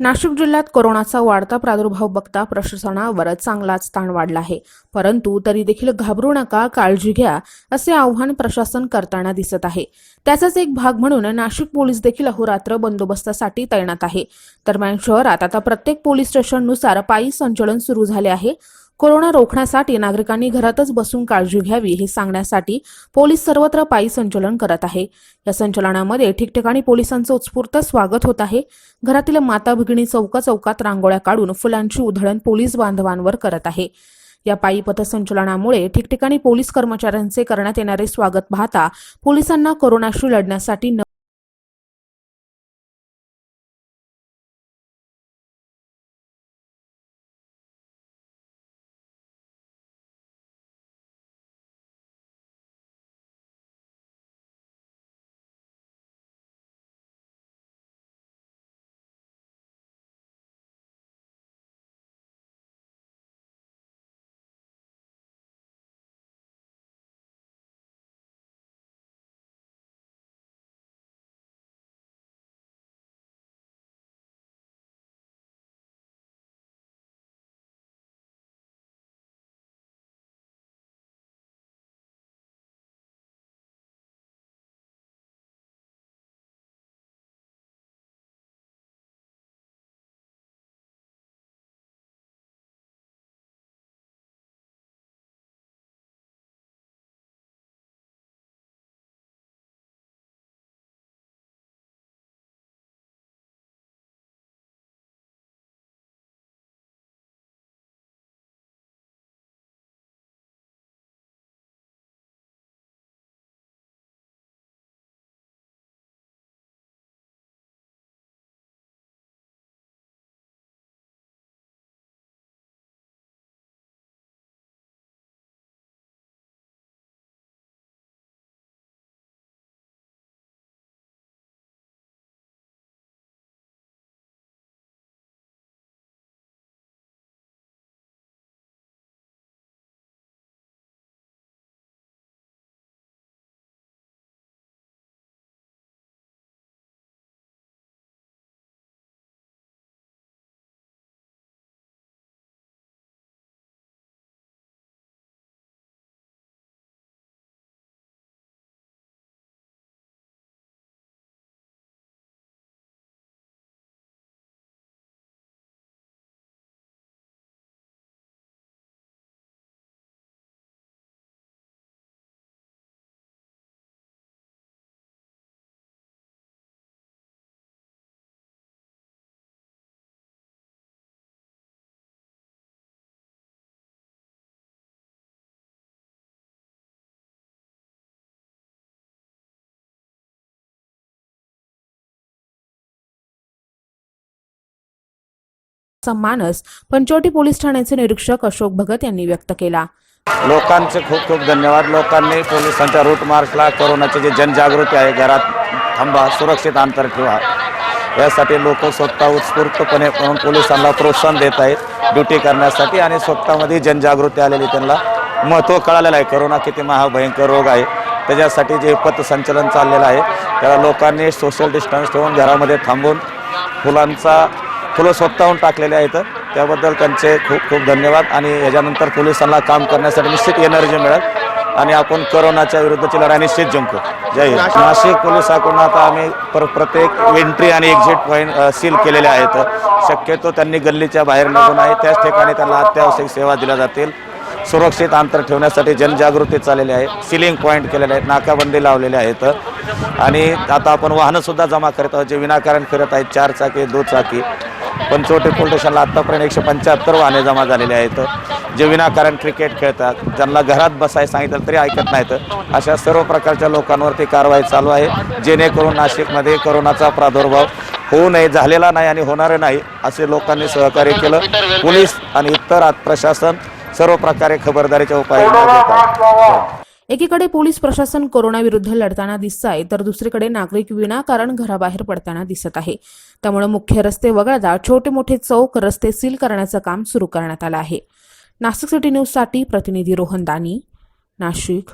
नाशिक जिल्ह्यात कोरोनाचा वाढता प्रादुर्भाव बघता प्रशासनावर चांगलाच ताण वाढला आहे. परंतु तरी देखील घाबरू नका काळजी घ्या असे आव्हान प्रशासन करताना दिसत आहे. त्याचाच एक भाग म्हणून नाशिक पोलीस देखील अहोरात्र बंदोबस्तासाठी तैनात आहे. दरम्यान शहरात आता प्रत्येक पोलीस स्टेशननुसार पायी संचलन सुरू झाले आहे. कोरोना रोखण्यासाठी नागरिकांनी घरातच बसून काळजी घ्यावी हे सांगण्यासाठी पोलीस सर्वत्र पायी संचलन करत आहे. या संचलनामध्ये ठिकठिकाणी पोलिसांचं उत्स्फूर्त स्वागत होत आहे. घरातील माता भगिनी चौका चौकात रांगोळ्या काढून फुलांची उधळण पोलीस बांधवांवर करत आहे. या पायी पथसंचलनामुळे ठिकठिकाणी पोलीस कर्मचाऱ्यांचे करण्यात येणारे स्वागत पाहता पोलिसांना कोरोनाशी लढण्यासाठी मानस पंचवटी पोलीस ठाण्याचे निरीक्षक अशोक भगत यांनी व्यक्त केला. लोकांचे खूप खूप धन्यवाद. लोकांनी पोलिसांच्या रूट मार्चला कोरोनाची जी जनजागृती आहे घरात थांबा सुरक्षित अंतर ठेवा. यासाठी लोक स्वतः उत्स्फूर्तपणे म्हणून पोलिसांना प्रोत्साहन देत आहेत ड्युटी करण्यासाठी आणि स्वतःमध्ये जनजागृती आलेली त्यांना महत्त्व कळालेलं आहे. कोरोना किती महाभयंकर रोग आहे. त्याच्यासाठी जे पथसंचलन चाललेलं आहे त्याला लोकांनी सोशल डिस्टन्स ठेवून घरामध्ये थांबून फुलांचा फुलं स्वतःहून टाकलेले आहेत. त्याबद्दल त्यांचे खूप खूप धन्यवाद आणि याच्यानंतर पोलिसांना काम करण्यासाठी निश्चित एनर्जी मिळेल. आणि आपण कोरोनाच्या विरुद्धची लढाई निश्चित जिंकू. जय हिंद. नाशिक पोलिसाकडून आता आम्ही पर प्रत्येक एंट्री आणि एक्झिट पॉईंट सील केलेले आहेत. शक्यतो त्यांनी गल्लीच्या बाहेर निघून आहे. त्याच ठिकाणी त्यांना अत्यावश्यक सेवा दिल्या जातील. सुरक्षित अंतर ठेवण्यासाठी जनजागृती चाललेली आहे. सिलिंग पॉईंट केलेले आहेत नाकाबंदी लावलेले आहेत. आणि आता आपण वाहनंसुद्धा जमा करत आहोत जे विनाकारण फिरत आहेत चार चाकी दुचाकी. पंचवटी पोलीस स्टेशनला आत्तापर्यंत एकशे पंच्याहत्तर वाहने जमा झालेले आहेत. जे विनाकारण क्रिकेट खेळतात ज्यांना घरात बसायला सांगितलं तरी ऐकत नाहीत. अशा सर्व प्रकारच्या लोकांवरती कारवाई चालू आहे जेणेकरून नाशिकमध्ये कोरोनाचा प्रादुर्भाव होऊ नये झालेला नाही आणि होणार नाही असे लोकांनी सहकार्य केलं. पोलीस आणि इतर प्रशासन सर्व प्रकारे खबरदारीच्या उपाययोजना घेत आहे एकीकडे पोलीस प्रशासन कोरोनाविरुद्ध लढताना दिसत आहे तर दुसरीकडे नागरिक विनाकारण घराबाहेर पडताना दिसत आहे. त्यामुळे मुख्य रस्ते वगळता छोटे मोठे चौक रस्ते सील करण्याचं काम सुरू करण्यात आलं आहे. नाशिक सिटी न्यूजसाठी प्रतिनिधी रोहन दानी नाशिक.